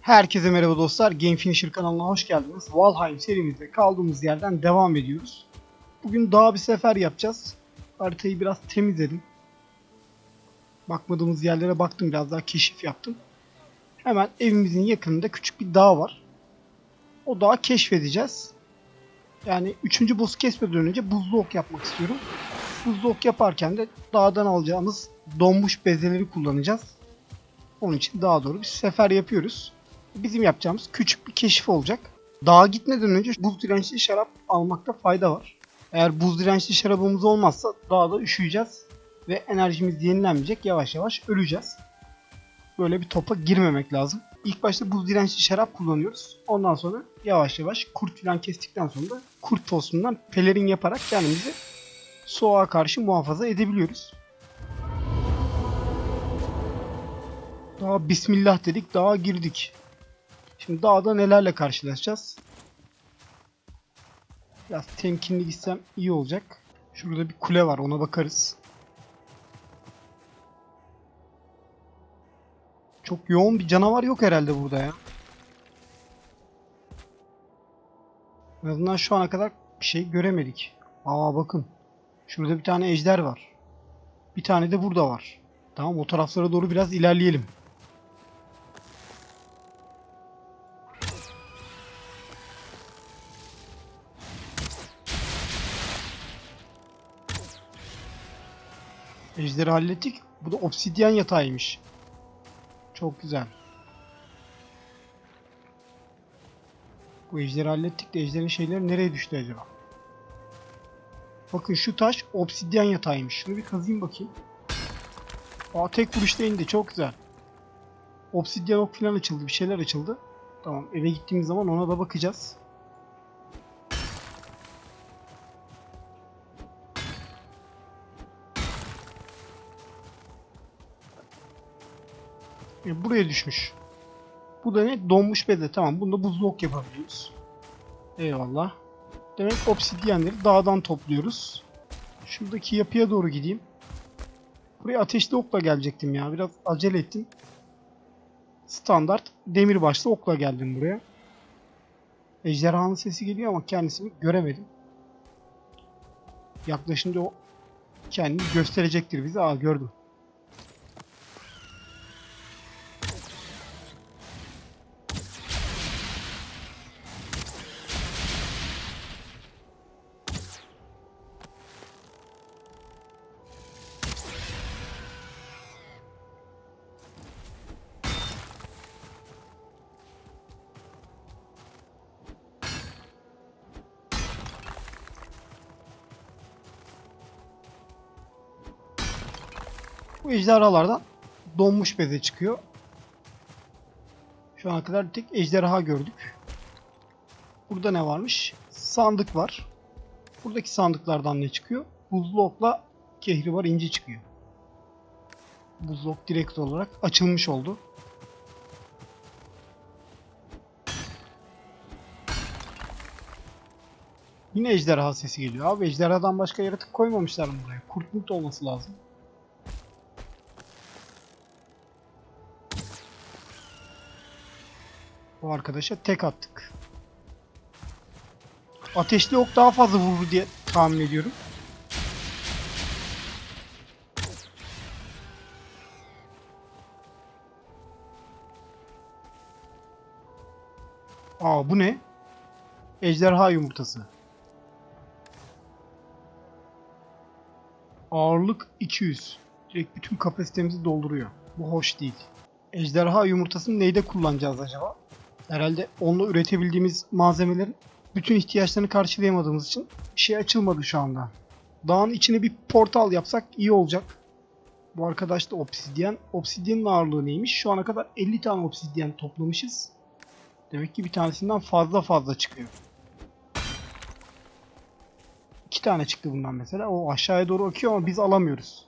Herkese merhaba dostlar. Game Finisher kanalına hoş geldiniz. Valheim serimizde kaldığımız yerden devam ediyoruz. Bugün daha bir sefer yapacağız. Haritayı biraz temizledim. Bakmadığımız yerlere baktım biraz daha keşif yaptım. Hemen evimizin yakınında küçük bir dağ var. O dağı keşfedeceğiz. Yani üçüncü boss'u kesmeden önce buzlu ok yapmak istiyorum. Buzlu ok yaparken de dağdan alacağımız donmuş bezeleri kullanacağız. Onun için daha doğru bir sefer yapıyoruz. Bizim yapacağımız küçük bir keşif olacak. Dağa gitmeden önce buz dirençli şarap almakta fayda var. Eğer buz dirençli şarabımız olmazsa dağda üşüyeceğiz ve enerjimiz yenilenmeyecek. Yavaş yavaş öleceğiz. Böyle bir topa girmemek lazım. İlk başta buz dirençli şarap kullanıyoruz. Ondan sonra yavaş yavaş kurt filan kestikten sonra da kurt tosundan pelerin yaparak kendimizi soğuğa karşı muhafaza edebiliyoruz. Daha bismillah dedik, dağa girdik. Şimdi dağda nelerle karşılaşacağız? Biraz temkinli gitsem iyi olacak. Şurada bir kule var, ona bakarız. Çok yoğun bir canavar yok herhalde burada ya. En azından şu ana kadar bir şey göremedik. Aa bakın. Şurada bir tane ejder var. Bir tane de burada var. Tamam o taraflara doğru biraz ilerleyelim. Ejderi hallettik. Bu da obsidyen yatağıymış. Çok güzel. Bu ejderi hallettik de ejderin şeyleri nereye düştü acaba? Bakın şu taş obsidyen yatağıymış. Şunu bir kazıyım bakayım. Aa tek vuruşta indi. Çok güzel. Obsidyen ok falan açıldı. Bir şeyler açıldı. Tamam eve gittiğimiz zaman ona da bakacağız. E, buraya düşmüş. Bu da ne? Donmuş beze. Tamam. Bunda buzlu ok yapabiliyoruz. Eyvallah. Demek obsidyenleri dağdan topluyoruz. Şuradaki yapıya doğru gideyim. Buraya ateşli okla gelecektim ya. Biraz acele ettim. Standart demirbaşlı okla geldim buraya. Ejderhanın sesi geliyor ama kendisini göremedim. Yaklaşınca o kendini gösterecektir bize. Aa gördüm. Bu ejderhalardan donmuş beze çıkıyor. Şu ana kadar tek ejderha gördük. Burada ne varmış? Sandık var. Buradaki sandıklardan ne çıkıyor? Buzlu okla kehribar inci çıkıyor. Buzlu ok direkt olarak açılmış oldu. Yine ejderha sesi geliyor. Abi ejderhadan başka yaratık koymamışlar mı buraya? Kurt murt olması lazım. Arkadaşa tek attık. Ateşli ok daha fazla vurur diye tahmin ediyorum. Aa bu ne? Ejderha yumurtası. Ağırlık 200. Direkt bütün kapasitemizi dolduruyor. Bu hoş değil. Ejderha yumurtasını neyde kullanacağız acaba? Herhalde onunla üretebildiğimiz malzemelerin bütün ihtiyaçlarını karşılayamadığımız için bir şey açılmadı şu anda. Dağın içine bir portal yapsak iyi olacak. Bu arkadaş da obsidyen. Obsidyenin ağırlığı neymiş? Şu ana kadar 50 tane obsidyen toplamışız. Demek ki bir tanesinden fazla fazla çıkıyor. İki tane çıktı bundan mesela. O aşağıya doğru akıyor ama biz alamıyoruz.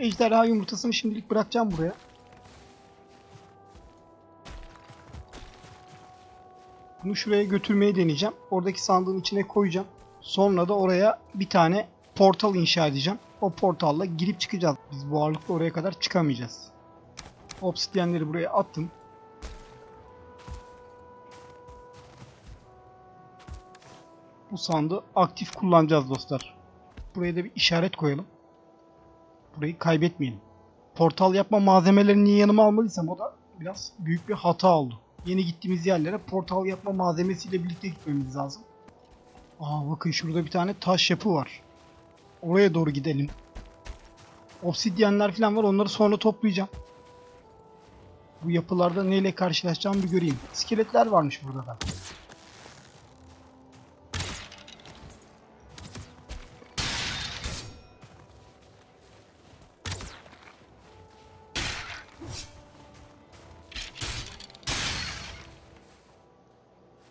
Ejderha yumurtasını şimdilik bırakacağım buraya. Bunu şuraya götürmeyi deneyeceğim. Oradaki sandığın içine koyacağım. Sonra da oraya bir tane portal inşa edeceğim. O portalla girip çıkacağız. Biz bu ağırlıkla oraya kadar çıkamayacağız. Obsidyenleri buraya attım. Bu sandığı aktif kullanacağız dostlar. Buraya da bir işaret koyalım. Burayı kaybetmeyelim. Portal yapma malzemelerini niye yanıma almadıysam o da biraz büyük bir hata oldu. Yeni gittiğimiz yerlere portal yapma malzemesiyle birlikte gitmemiz lazım. Aa bakın şurada bir tane taş yapı var. Oraya doğru gidelim. Obsidyenler falan var onları sonra toplayacağım. Bu yapılarda neyle karşılaşacağımı bir göreyim. İskeletler varmış burada da.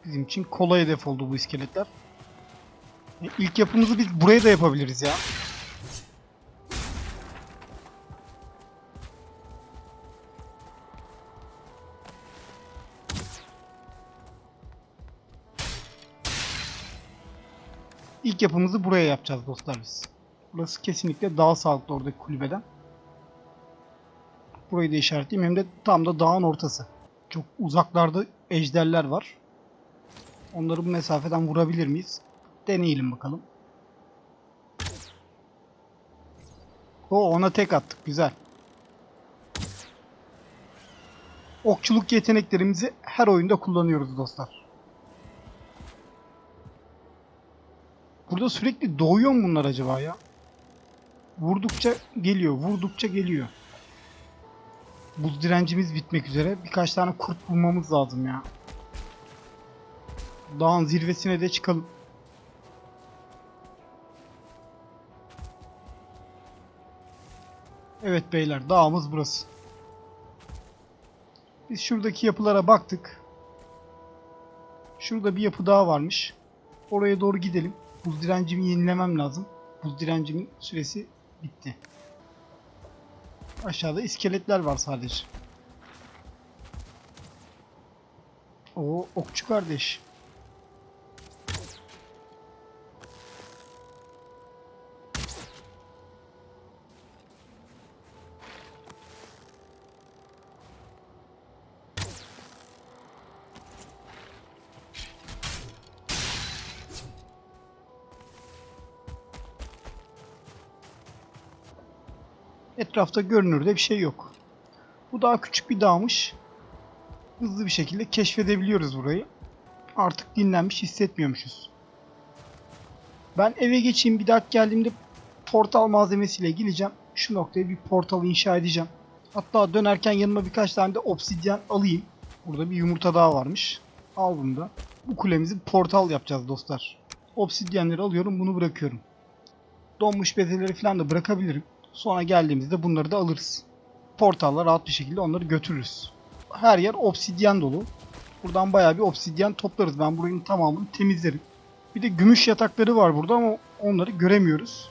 Bizim için kolay hedef oldu bu iskeletler. E, İlk yapımızı biz buraya da yapabiliriz ya. İlk yapımızı buraya yapacağız dostlar biz. Burası kesinlikle daha sağlıklı oradaki kulübeden. Burayı da işaretleyeyim hem de tam da dağın ortası. Çok uzaklarda ejderler var. Onları bu mesafeden vurabilir miyiz? Deneyelim bakalım. O ona tek attık. Güzel. Okçuluk yeteneklerimizi her oyunda kullanıyoruz dostlar. Burada sürekli doğuyor mu bunlar acaba ya? Vurdukça geliyor, vurdukça geliyor. Buz direncimiz bitmek üzere. Birkaç tane kurt bulmamız lazım ya. Dağın zirvesine de çıkalım. Evet beyler dağımız burası. Biz şuradaki yapılara baktık. Şurada bir yapı daha varmış. Oraya doğru gidelim. Buz direncimi yenilemem lazım. Buz direncimin süresi bitti. Aşağıda iskeletler var sadece. O okçu kardeş. Etrafta görünürde bir şey yok. Bu daha küçük bir dağmış. Hızlı bir şekilde keşfedebiliyoruz burayı. Artık dinlenmiş hissetmiyormuşuz. Ben eve geçeyim bir dakika geldiğimde portal malzemesiyle geleceğim. Şu noktaya bir portal inşa edeceğim. Hatta dönerken yanıma birkaç tane de obsidyen alayım. Burada bir yumurta daha varmış. Al bunu da. Bu kulemizi portal yapacağız dostlar. Obsidyenleri alıyorum bunu bırakıyorum. Donmuş bezeleri falan da bırakabilirim. Sonra geldiğimizde bunları da alırız. Portalla rahat bir şekilde onları götürürüz. Her yer obsidyen dolu. Buradan bayağı bir obsidyen toplarız. Ben buranın tamamını temizlerim. Bir de gümüş yatakları var burada ama onları göremiyoruz.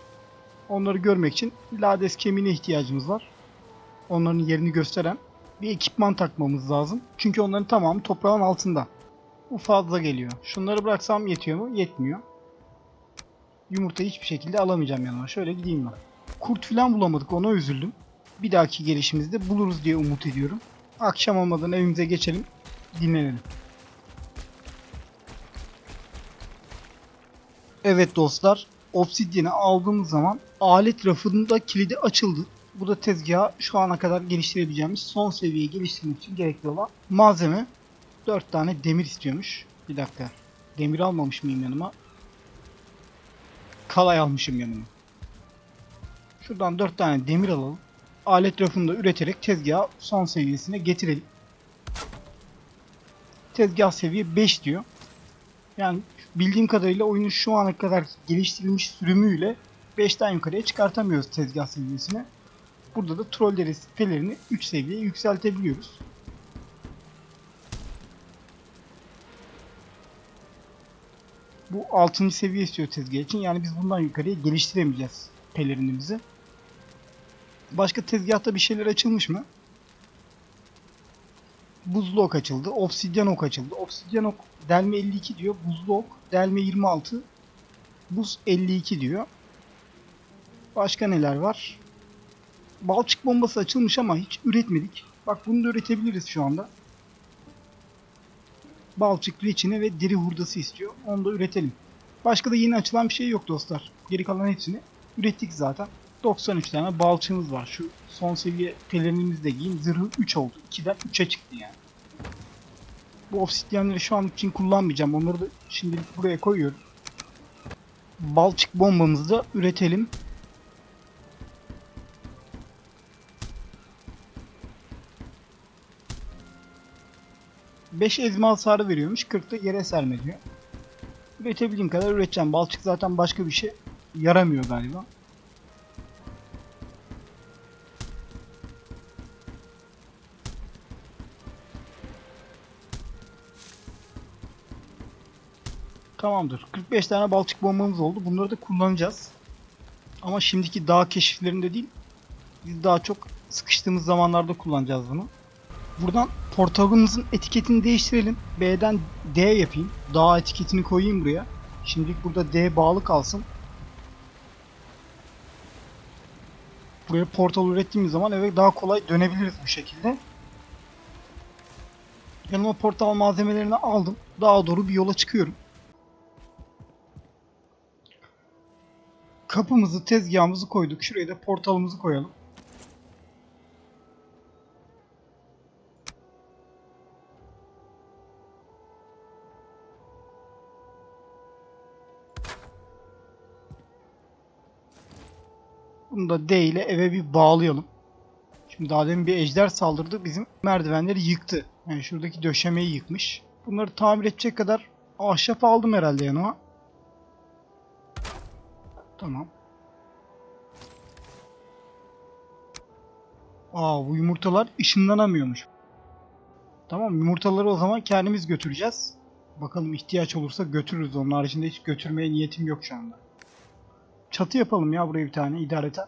Onları görmek için lades kemiğine ihtiyacımız var. Onların yerini gösteren bir ekipman takmamız lazım. Çünkü onların tamamı toprağın altında. Bu fazla geliyor. Şunları bıraksam yetiyor mu? Yetmiyor. Yumurtayı hiçbir şekilde alamayacağım yanıma. Şöyle gideyim ben. Kurt falan bulamadık ona üzüldüm. Bir dahaki gelişimizde buluruz diye umut ediyorum. Akşam olmadan evimize geçelim. Dinlenelim. Evet dostlar. Obsidian'i aldığımız zaman alet rafında kilidi açıldı. Bu da tezgahı şu ana kadar geliştirebileceğimiz son seviyeye geliştirmek için gerekli olan malzeme. 4 tane demir istiyormuş. Bir dakika. Demir almamış mıyım yanıma? Kalay almışım yanıma. Şuradan 4 tane demir alalım. Alet rafını da üreterek tezgahı son seviyesine getirelim. Tezgah seviye 5 diyor. Yani bildiğim kadarıyla oyunun şu ana kadar geliştirilmiş sürümüyle 5'ten yukarıya çıkartamıyoruz tezgah seviyesine. Burada da troll derisi pelerini 3 seviyeye yükseltebiliyoruz. Bu 6. seviye istiyor tezgah için. Yani biz bundan yukarıya geliştiremeyeceğiz pelerinimizi. Başka tezgahta bir şeyler açılmış mı? Buzlu ok açıldı. Obsidyen ok açıldı. Obsidyen ok delme 52 diyor. Buzlu ok delme 26. Buz 52 diyor. Başka neler var? Balçık bombası açılmış ama hiç üretmedik. Bak bunu da üretebiliriz şu anda. Balçık reçine ve deri hurdası istiyor. Onu da üretelim. Başka da yeni açılan bir şey yok dostlar. Geri kalan hepsini ürettik zaten. 93 tane balçığımız var. Şu son seviye pelerinimizi de giyin. Zırhı 3 oldu. 2'den 3'e çıktı yani. Bu obsidyenleri şu an için kullanmayacağım. Onları da şimdilik buraya koyuyorum. Balçık bombamızı da üretelim. Beş ezme hasarı veriyormuş. 40 da yere serme diyor. Üretebildiğim kadar üreteceğim. Balçık zaten başka bir şey yaramıyor galiba. Tamamdır. 45 tane balçık bombamız oldu. Bunları da kullanacağız. Ama şimdiki dağ keşiflerinde değil. Biz daha çok sıkıştığımız zamanlarda kullanacağız bunu. Buradan portalımızın etiketini değiştirelim. B'den D yapayım. Dağ etiketini koyayım buraya. Şimdilik burada D bağlı kalsın. Buraya portal ürettiğimiz zaman eve daha kolay dönebiliriz bu şekilde. Yanıma portal malzemelerini aldım. Daha doğru bir yola çıkıyorum. Kapımızı, tezgahımızı koyduk. Şuraya da portalımızı koyalım. Bunu da D ile eve bir bağlayalım. Şimdi daha demin bir ejder saldırdı. Bizim merdivenleri yıktı. Yani şuradaki döşemeyi yıkmış. Bunları tamir edecek kadar ahşap aldım herhalde yanıma. Tamam. Aa bu yumurtalar ışınlanamıyormuş. Tamam yumurtaları o zaman kendimiz götüreceğiz. Bakalım ihtiyaç olursa götürürüz. Onun haricinde hiç götürmeye niyetim yok şu anda. Çatı yapalım ya buraya bir tane idareten.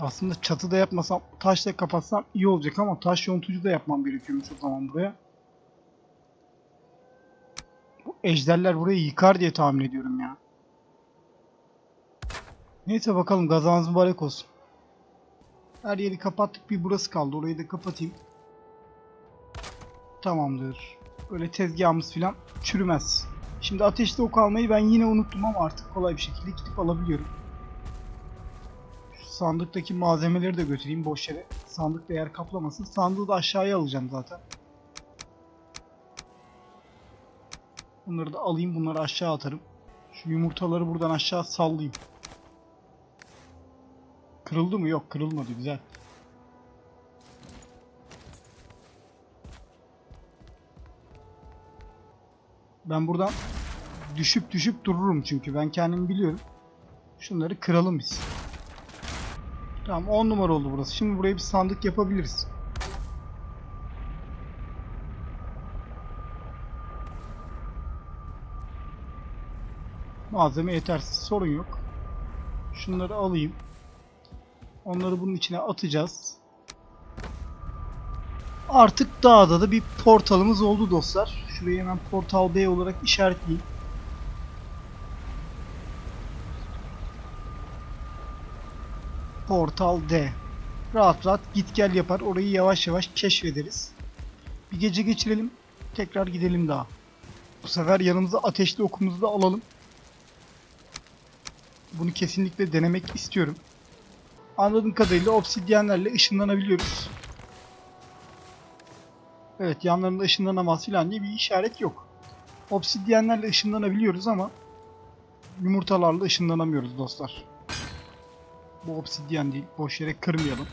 Aslında çatı da yapmasam taşla kapatsam iyi olacak ama taş yontucu da yapmam gerekiyormuş o zaman buraya. Bu ejderler burayı yıkar diye tahmin ediyorum ya. Neyse bakalım gazanız mübarek olsun. Her yeri kapattık bir burası kaldı orayı da kapatayım. Tamamdır. Böyle tezgahımız filan çürümez. Şimdi ateşli ok almayı ben yine unuttum ama artık kolay bir şekilde gidip alabiliyorum. Şu sandıktaki malzemeleri de götüreyim boş yere. Sandık da yer kaplamasın. Sandığı da aşağıya alacağım zaten. Bunları da alayım bunları aşağı atarım. Şu yumurtaları buradan aşağı sallayayım. Kırıldı mı? Yok kırılmadı güzel. Ben buradan düşüp düşüp dururum çünkü ben kendimi biliyorum. Şunları kıralım biz. Tamam 10 numara oldu burası. Şimdi buraya bir sandık yapabiliriz. Malzeme yetersiz sorun yok. Şunları alayım. Onları bunun içine atacağız. Artık dağda da bir portalımız oldu dostlar. Şurayı hemen portal B olarak işaretleyeyim. Portal D. Rahat rahat git gel yapar. Orayı yavaş yavaş keşfederiz. Bir gece geçirelim. Tekrar gidelim daha. Bu sefer yanımıza ateşli okumuzu da alalım. Bunu kesinlikle denemek istiyorum. Anladığım kadarıyla obsidyenlerle ışınlanabiliyoruz. Evet yanlarında ışınlanamaz filan diye bir işaret yok. Obsidyenlerle ışınlanabiliyoruz ama yumurtalarla ışınlanamıyoruz dostlar. Bu obsidyen değil. Boş yere kırmayalım.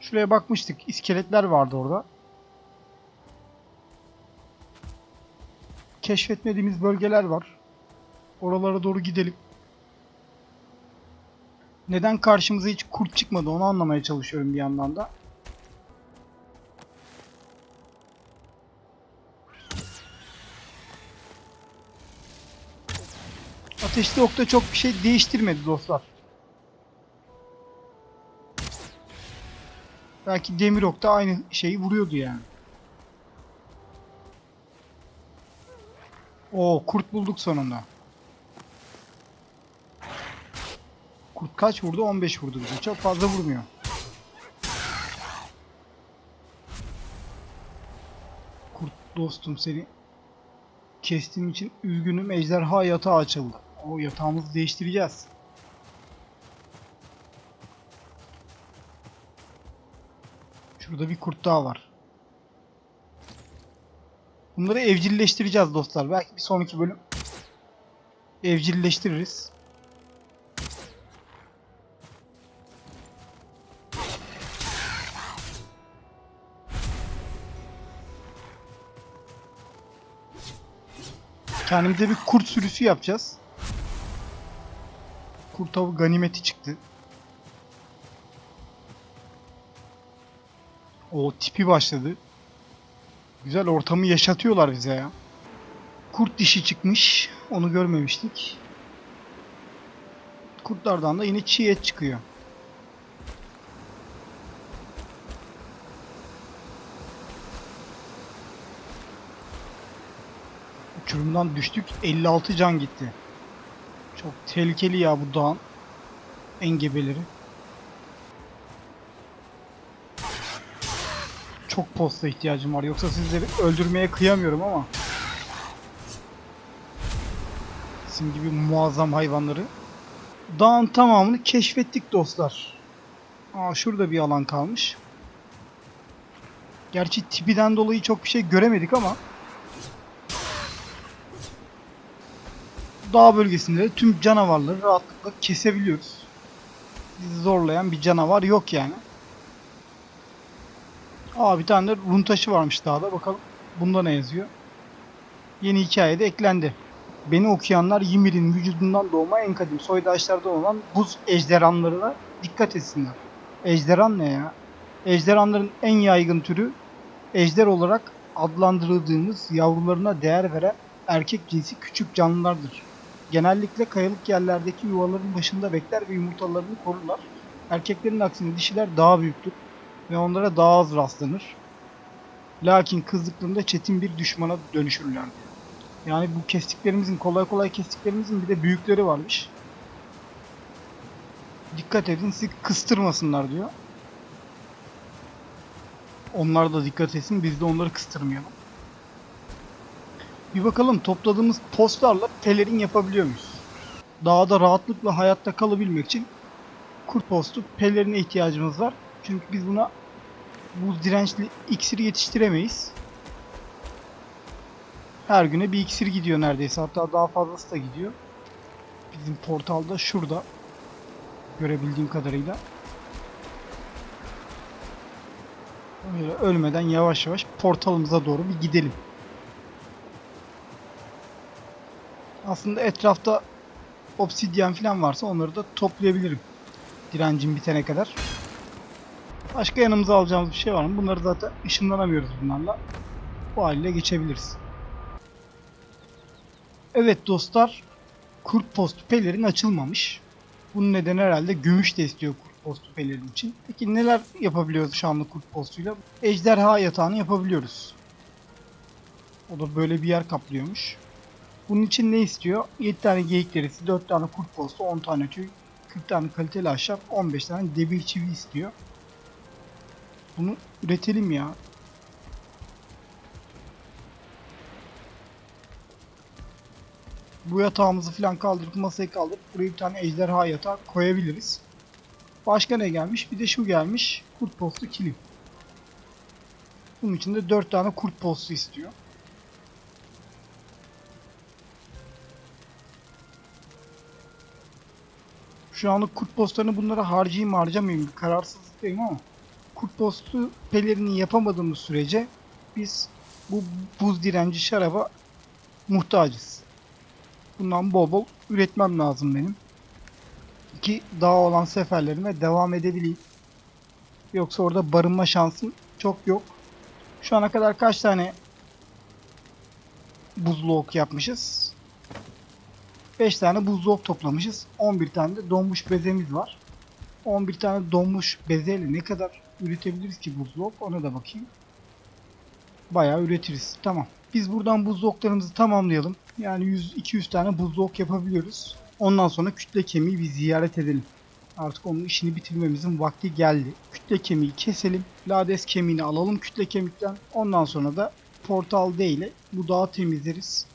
Şuraya bakmıştık. İskeletler vardı orada. Keşfetmediğimiz bölgeler var. Oralara doğru gidelim. Neden karşımıza hiç kurt çıkmadı onu anlamaya çalışıyorum bir yandan da. Ateşli okta çok bir şey değiştirmedi dostlar. Belki demir okta aynı şeyi vuruyordu yani. Oo kurt bulduk sonunda. Kaç vurdu? 15 vurdu bize. Çok fazla vurmuyor. Kurt dostum seni kestiğim için üzgünüm. Ejderha yatağı açıldı. O yatağımızı değiştireceğiz. Şurada bir kurt daha var. Bunları evcilleştireceğiz dostlar. Belki bir sonraki bölüm evcilleştiririz. Kendimize bir kurt sürüsü yapacağız. Kurt avı ganimeti çıktı. O tipi başladı. Güzel ortamı yaşatıyorlar bize ya. Kurt dişi çıkmış. Onu görmemiştik. Kurtlardan da yine çiğ et çıkıyor. Uçurumdan düştük. 56 can gitti. Çok tehlikeli ya bu dağın engebeleri. Çok posta ihtiyacım var. Yoksa sizleri öldürmeye kıyamıyorum ama. Sizin gibi muazzam hayvanları. Dağın tamamını keşfettik dostlar. Aa şurada bir alan kalmış. Gerçi tipiden dolayı çok bir şey göremedik ama dağ bölgesinde tüm canavarları rahatlıkla kesebiliyoruz. Bizi zorlayan bir canavar yok yani. Aa bir tane de run taşı varmış dağda. Bakalım bunda ne yazıyor. Yeni hikayede eklendi. Beni okuyanlar Ymir'in vücudundan doğma en kadim soydaşlardan olan buz ejderhanlarına dikkat etsinler. Ejderhan ne ya? Ejderhanların en yaygın türü ejder olarak adlandırıldığımız yavrularına değer veren erkek cinsi küçük canlılardır. Genellikle kayalık yerlerdeki yuvaların başında bekler ve yumurtalarını korurlar. Erkeklerin aksine dişiler daha büyüktür ve onlara daha az rastlanır. Lakin kızdıklarında çetin bir düşmana dönüşürler. Yani bu kestiklerimizin kolay kolay kestiklerimizin bir de büyükleri varmış. Dikkat edin sizi kıstırmasınlar diyor. Onlar da dikkat etsin biz de onları kıstırmayalım. Bir bakalım topladığımız postlarla pelerin yapabiliyor muyuz? Dağda rahatlıkla hayatta kalabilmek için kurt postu pelerine ihtiyacımız var. Çünkü biz buna buz dirençli iksiri yetiştiremeyiz. Her güne bir iksir gidiyor neredeyse. Hatta daha fazlası da gidiyor. Bizim portalda şurada. Görebildiğim kadarıyla. Böyle ölmeden yavaş yavaş portalımıza doğru bir gidelim. Aslında etrafta obsidyen falan varsa onları da toplayabilirim. Direncim bitene kadar. Başka yanımıza alacağımız bir şey var mı? Bunları zaten ışınlanamıyoruz bunlarla. Bu haliyle geçebiliriz. Evet dostlar. Kurt postu pelerin açılmamış. Bunun nedeni herhalde gümüş de istiyor kurt postu pelerin için. Peki neler yapabiliyoruz şanlı kurt postuyla? Ejderha yatağını yapabiliyoruz. O da böyle bir yer kaplıyormuş. Bunun için ne istiyor? 7 tane geyik derisi, 4 tane kurt postu, 10 tane tüy, 40 tane kaliteli ahşap, 15 tane debil çivi istiyor. Bunu üretelim ya. Bu yatağımızı falan kaldırıp masayı kaldırıp buraya bir tane ejderha yatağı koyabiliriz. Başka ne gelmiş? Bir de şu gelmiş. Kurt postu kilim. Bunun için de 4 tane kurt postu istiyor. Şu anlık kurt postlarını bunlara harcayayım harcamayayım kararsızlıktayım ama kurt postu pelerini yapamadığımız sürece biz bu buz direnci şaraba muhtacız. Bundan bol bol üretmem lazım benim. Ki daha olan seferlerime devam edebileyim. Yoksa orada barınma şansım çok yok. Şu ana kadar kaç tane buzlu ok yapmışız? 5 tane ok toplamışız. 11 tane de donmuş bezemiz var. 11 tane donmuş bezeyle ne kadar üretebiliriz ki ok ona da bakayım. Bayağı üretiriz. Tamam. Biz buradan buzlu oklarımızı tamamlayalım. Yani 100-200 tane ok yapabiliyoruz. Ondan sonra kütle kemiği bir ziyaret edelim. Artık onun işini bitirmemizin vakti geldi. Kütle kemiği keselim. Lades kemiğini alalım kütle kemikten. Ondan sonra da Portal D ile bu dağı temizleriz.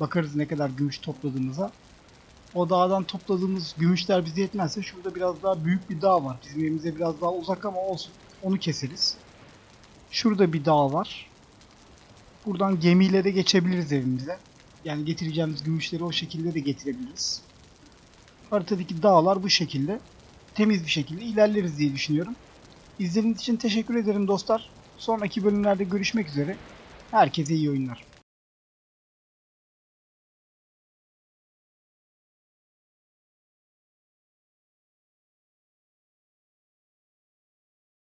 Bakarız ne kadar gümüş topladığımıza. O dağdan topladığımız gümüşler bize yetmezse şurada biraz daha büyük bir dağ var. Bizim evimize biraz daha uzak ama olsun. Onu keseriz. Şurada bir dağ var. Buradan gemiyle de geçebiliriz evimize. Yani getireceğimiz gümüşleri o şekilde de getirebiliriz. Haritadaki dağlar bu şekilde. Temiz bir şekilde ilerleriz diye düşünüyorum. İzlediğiniz için teşekkür ederim dostlar. Sonraki bölümlerde görüşmek üzere. Herkese iyi oyunlar.